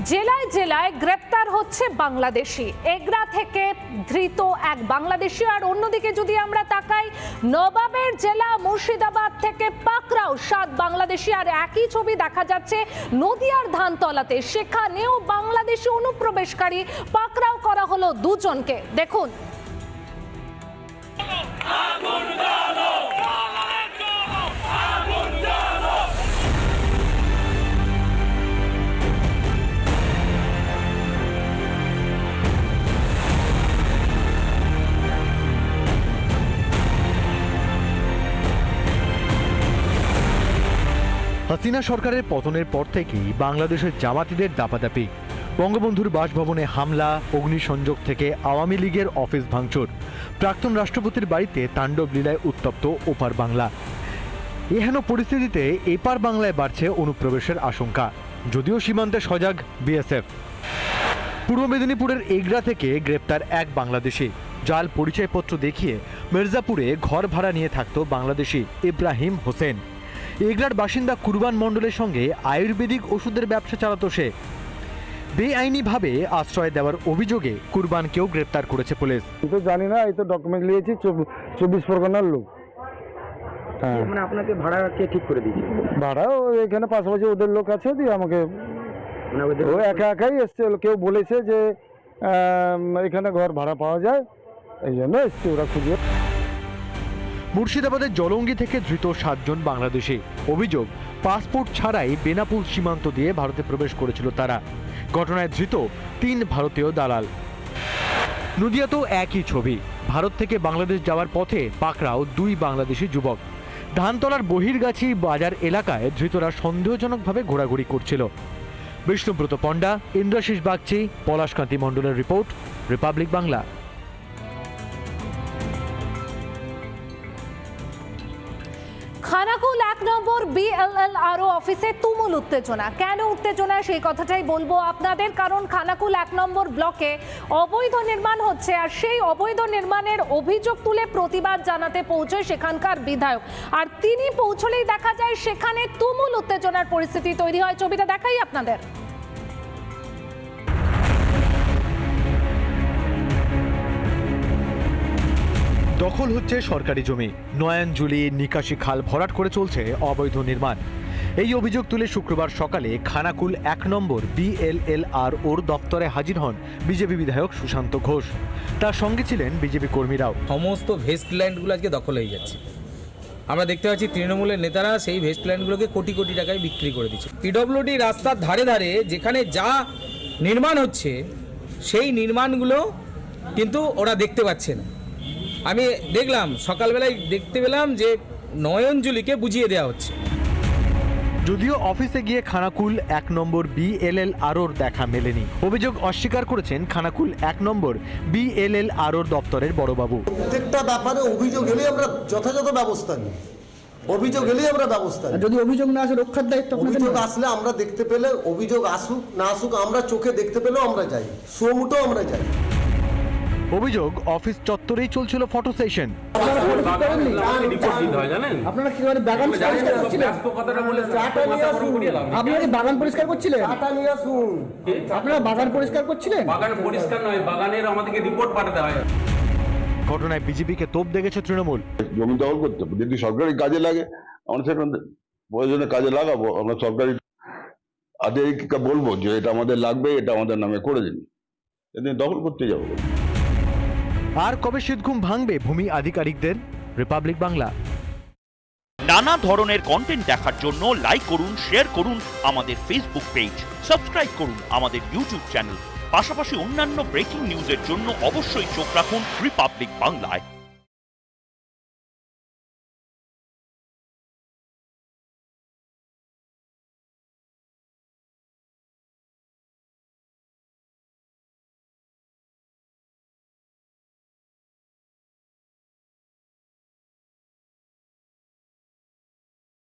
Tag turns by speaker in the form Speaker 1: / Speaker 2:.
Speaker 1: জেলায় জেলায় গ্রেপ্তার হচ্ছে বাংলাদেশি। এগরা থেকে ধৃত এক বাংলাদেশি। আর অন্যদিকে যদি আমরা তাকাই, নবাবের জেলা মুর্শিদাবাদ থেকে পাকড়াও সাত বাংলাদেশি। আর একই ছবি দেখা যাচ্ছে নদিয়ার ধানতলাতে। সেখানেও বাংলাদেশি অনুপ্রবেশকারী পাকড়াও করা হলো দুজনকে। দেখুন।
Speaker 2: হাসিনা সরকারের পতনের পর থেকেই বাংলাদেশের জামাতিদের দাপাদাপি। বঙ্গবন্ধুর বাসভবনে হামলা, অগ্নিসংযোগ থেকে আওয়ামী লীগের অফিস ভাঙচুর। প্রাক্তন রাষ্ট্রপতির বাড়িতে তাণ্ডব লীলায় উত্তপ্ত ওপার বাংলা। এহেন পরিস্থিতিতে এপার বাংলায় বাড়ছে অনুপ্রবেশের আশঙ্কা। যদিও সীমান্তে সজাগ, বিএসএফ। পূর্ব মেদিনীপুরের এগরা থেকে গ্রেপ্তার এক বাংলাদেশি। জাল পরিচয়পত্র দেখিয়ে মির্জাপুরে ঘর ভাড়া নিয়ে থাকত বাংলাদেশি ইব্রাহিম হোসেন। এগরার বাসিন্দা কুরবান মণ্ডলের সঙ্গে আয়ুর্বেদিক ওষুধের ব্যবসা চালাতো সে। বেআইনিভাবে আশ্রয় দেওয়ার অভিযোগে কুরবানকেও গ্রেপ্তার করেছে পুলিশ।
Speaker 3: আমি তো জানি না এই তো ডকুমেন্ট নিয়েছি চব্বিশ পরগনার লোক। হ্যাঁ।
Speaker 4: মানে আপনাকে ভাড়া কে ঠিক করে দিয়েছে?
Speaker 3: ভাড়াও এখানে পাশাপাশি ওদের লোক আছে দিয়ে আমাকে
Speaker 4: মানে
Speaker 3: ও একা একাই এসছে কেউ বলেছে যে এখানে ঘর ভাড়া পাওয়া যায় এই জন্য এসছে ওরা খুঁজে
Speaker 2: মুর্শিদাবাদের জলঙ্গি থেকে ধৃত সাতজন বাংলাদেশি। অভিযোগ, পাসপোর্ট ছাড়াই বেনাপুর সীমান্ত দিয়ে ভারতে প্রবেশ করেছিল তারা। ঘটনায় ধৃত তিন ভারতীয় দালাল। নদিয়াতেও একই ছবি। ভারত থেকে বাংলাদেশ যাওয়ার পথে পাকড়াও দুই বাংলাদেশি যুবক। ধানতলার বহির্গাছি বাজার এলাকায় ধৃতরা সন্দেহজনকভাবে ঘোরাঘুরি করছিল। বিষ্ণুব্রত পণ্ডা ইন্দ্রাশিস বাগচি, পলাশকান্তি মণ্ডলের report, Republic Bangla.
Speaker 1: Number BLL আরও অফিসে তুমুল উত্তেজনা। কেন উত্তেজনা? সেই কথাটাই বলব আপনাদের। কারণ খানাকুল এক নম্বর ব্লকে অবৈধ নির্মাণ হচ্ছে আর সেই অবৈধ নির্মাণের অভিযোগ তুলে প্রতিবাদ জানাতে পৌঁছয় সেখানকার বিধায়ক। আর তিনি পৌঁছলেই দেখা যায় সেখানে তুমুল উত্তেজনার পরিস্থিতি তৈরি হয়। ছবিটা দেখাই আপনাদের।
Speaker 2: দখল হচ্ছে সরকারি জমি। নয়ানজুলি নিকাশি খাল ভরাট করে চলছে অবৈধ নির্মাণ। এই অভিযোগ তুলে শুক্রবার সকালে খানাকুল এক নম্বর বিএলএল আর ওর দপ্তরে হাজির হন বিজেপি বিধায়ক সুশান্ত ঘোষ। তার সঙ্গে ছিলেন বিজেপি কর্মীরাও।
Speaker 5: সমস্ত ভেস্টল্যান্ডগুলো আজকে দখল হয়ে যাচ্ছে। আমরা দেখতে পাচ্ছি তৃণমূলের নেতারা সেই ভেস্টল্যান্ডগুলোকে কোটি কোটি টাকায় বিক্রি করে দিচ্ছে। পিডব্লিউডি রাস্তার ধারে ধারে যেখানে যা নির্মাণ হচ্ছে, সেই নির্মাণগুলো কিন্তু ওরা দেখতে পাচ্ছে না। আমি দেখলাম সকালবেলায় দেখতে পেলাম যে নয়নজুলিকে বুঝিয়ে দেওয়া হচ্ছে।
Speaker 2: যদিও অফিসে গিয়ে খানাকুল এক নম্বর বিএলএল আরোর দেখা মেলেনি। অভিযোগ অস্বীকার করেছেন খানাকুল এক নম্বর বিএলএল আরোর দপ্তরের বড়বাবু।
Speaker 6: প্রত্যেকটা ব্যাপারে অভিযোগ এলেই আমরা যথাযথ ব্যবস্থা নিই। অভিযোগ এলেই আমরা ব্যবস্থা নিই।
Speaker 4: যদি অভিযোগ না আসে রক্ষার দায়িত্ব আপনাদের
Speaker 6: অভিযোগ আসলে আমরা দেখতে পেলে অভিযোগ আসুক না আসুক আমরা চোখে দেখতে পেলেও আমরা যাই। সোমুটো আমরা যাই।
Speaker 2: অভিযোগ অফিস চত্বরেই চলছিল ফটো সেশন।
Speaker 4: আপনারা? কি বাগান পরিষ্কার করছিলেন?
Speaker 6: চাটা
Speaker 4: আপনারা কি বাগান পরিষ্কার করছিলেন?
Speaker 6: চাটা নিয়ে আসুন।
Speaker 4: আপনারা বাগান পরিষ্কার করছিলেন?
Speaker 7: বাগান পরিষ্কার নয় বাগানের আমাদেরকে রিপোর্ট পাঠাতে হয়।
Speaker 2: ঘটনায় বিজেপিকে তোপ দেখেছে তৃণমূল।
Speaker 8: জমি দখল করতে। যদি সরকারি কাজে লাগে আমরা সেখানে প্রয়োজনে কাজে লাগাবো। আমরা সরকারি আধিকারিককে বলব যে এটা আমাদের লাগবে এটা আমাদের নামে করে দিন। এদিন দখল করতে যাব।
Speaker 2: আর কবে শীতঘুম ভাঙবে ভূমি আধিকারিকদের? রিপাবলিক বাংলা।
Speaker 9: নানা ধরনের কন্টেন্ট দেখার জন্য লাইক করুন শেয়ার করুন আমাদের ফেসবুক পেজ সাবস্ক্রাইব করুন আমাদের ইউটিউব চ্যানেল পাশাপাশি অন্যান্য ব্রেকিং নিউজের জন্য অবশ্যই চোখ রাখুন রিপাবলিক বাংলায়